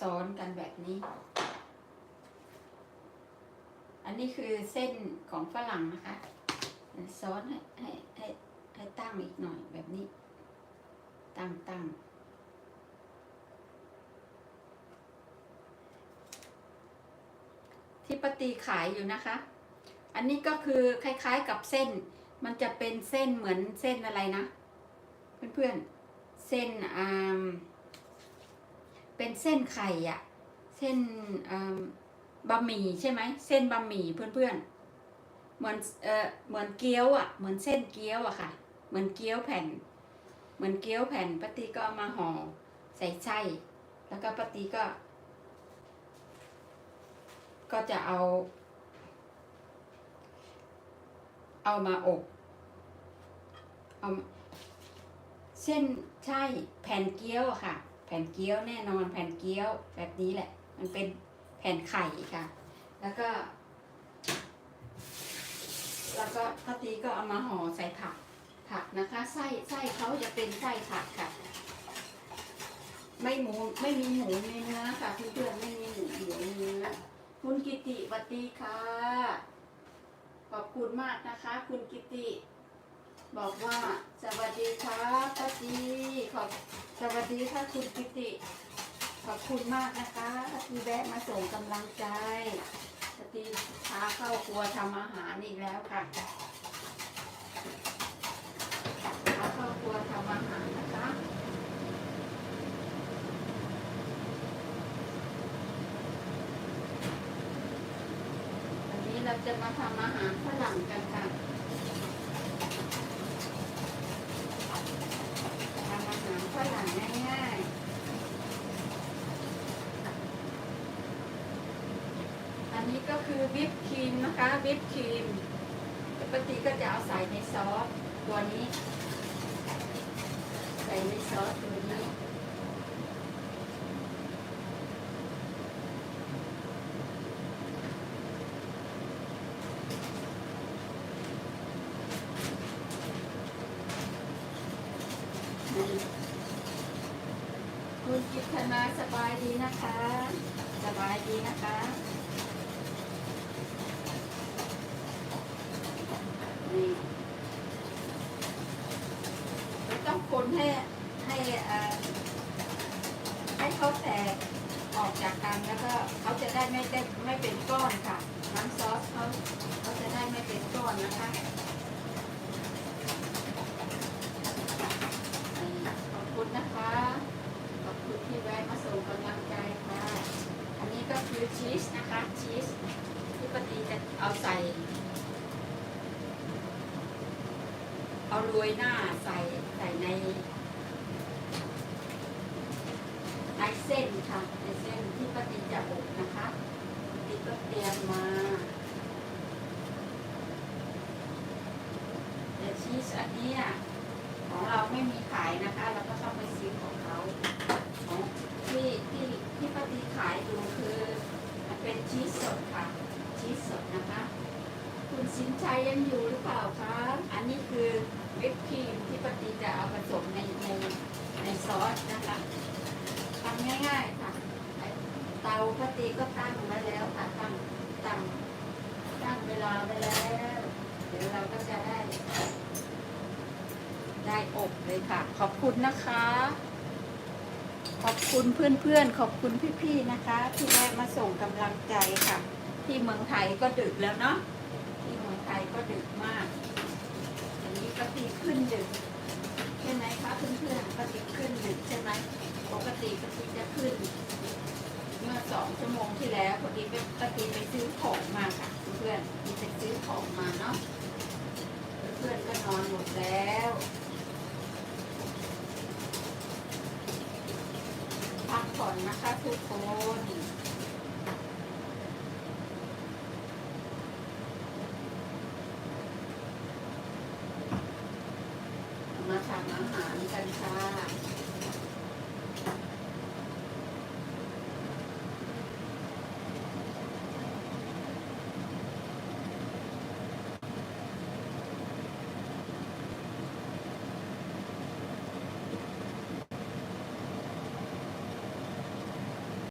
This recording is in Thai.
ซ้อนกันแบบนี้ อันนี้คือเส้นของฝรั่งนะคะซ้อนให้ให้ให้ให้ตั้งอีกหน่อยแบบนี้ ตั้งตั้งที่ปฏิขายอยู่นะคะ อันนี้ก็คือคล้ายๆกับเส้น มันจะเป็นเส้นเหมือนเส้นอะไรนะ เพื่อนๆ เส้นอ่า เป็นเส้นไข่อะเส้นบะหมี่ใช่ไหมเส้นบะหมี่เพื่อนๆเหมือนเออเหมือนเกี๊ยวอะเหมือนเส้นเกี๊ยวอะค่ะ เหมือนเกี๊ยวแผ่น เหมือนเกี๊ยวแผ่นปฏิก็เอามาห่อใส่ไส้แล้วก็ปฏิก็ ก็จะเอา เอามาอบเอาเส้นใช่แผ่นเกี๊ยวอะค่ะ ผ่นเกี๊ยวแน่นอนแผ่นเกี๊ยวแบบนี้แหละ มันเป็นแผ่นไข่ค่ะ แล้วก็ แล้วก็ปฏิก็เอามาห่อใส่ผักผักนะคะ ไส้ไส้เขาจะเป็นไส้ผักค่ะ ไม่หมูไม่มีหมูมีเนื้อค่ะเพื่อนๆไม่มีหมูเดี๋ยวเนื้อคุณกิติวัสดีค่ะ ขอบคุณมากนะคะ คุณกิติ บอกว่าสวัสดีครับป้าจีขอบสวัสดีค่ะคุณกิติ ขอบคุณมากนะคะที่แวะมาส่งกำลังใจป้าจีพาเข้าครัวทำอาหารอีกแล้วค่ะพาเข้าครัวทำอาหารนะคะวันนี้เราจะมาทำอาหารฝรั่งกันค่ะ ทำอาหารฝรั่งง่ายๆ อันนี้ก็คือวิปครีมนะคะวิปครีมปกติก็จะเอาใส่ในซอสตัวนี้ ใส่ในซอสตัวนี้คุณกิตนาสบายดีนะคะ สบายดีนะคะ นี่ไม่ ต้องคนให้ให้ให้เขาแตกออกจากกันแล้วก็เขาจะได้ไม่ได้ไม่เป็นก้อนค่ะ น้ำซอสเขาเขาจะได้ไม่เป็นก้อนนะคะขอบคุณนะคะขอบคุณที่แวะมาส่งกำลังใจค่ะ อันนี้ก็คือชีสนะคะชีสที่ปฏิจะเอาใส่ เอารวยหน้าใส่ใส่ในในเส้นค่ะในเส้นที่ปฏิจะอบนะคะปฏิก็เตรียมมาแต่ชีสอันเนี้ยของเราไม่มีขายนะคะ เราก็ต้องไปซื้อของเขาของที่ที่ที่ปฏิขายอยู่คือมันเป็นชีสสดค่ะ ชีสสดนะคะ คุณ สินชัยยังอยู่หรือเปล่าคะ อันนี้คือวิปครีมที่ปฏิจะเอาผสมในในในซอสนะคะทำง่ายๆค่ะ เตาปฏิก็ตั้งไว้แล้วค่ะ ตั้งตั้งตั้งเวลาไว้แล้ว เดี๋ยวเราก็จะได้ ได้อบเลยค่ะ ขอบคุณนะคะ ขอบคุณเพื่อนๆ ขอบคุณพี่ๆนะคะ ที่แวะมาส่งกำลังใจค่ะ ที่เมืองไทยก็ดึกแล้วเนาะ ไทยก็ดึกมาก อันนี้ก็ตีขึ้นดึกใช่ไหมคะเพื่อนๆก็ตีขึ้นดึกใช่ไหมปกติก็ตีจะขึ้น เมื่อสองชั่วโมงที่แล้วพอดีไปปฏิไปซื้อของมาค่ะเพื่อนๆตีไปซื้อของมาเนาะเพื่อนๆก็นอนหมดแล้วพักผ่อนนะคะทุกคนทำอาหารกัน ค่ะ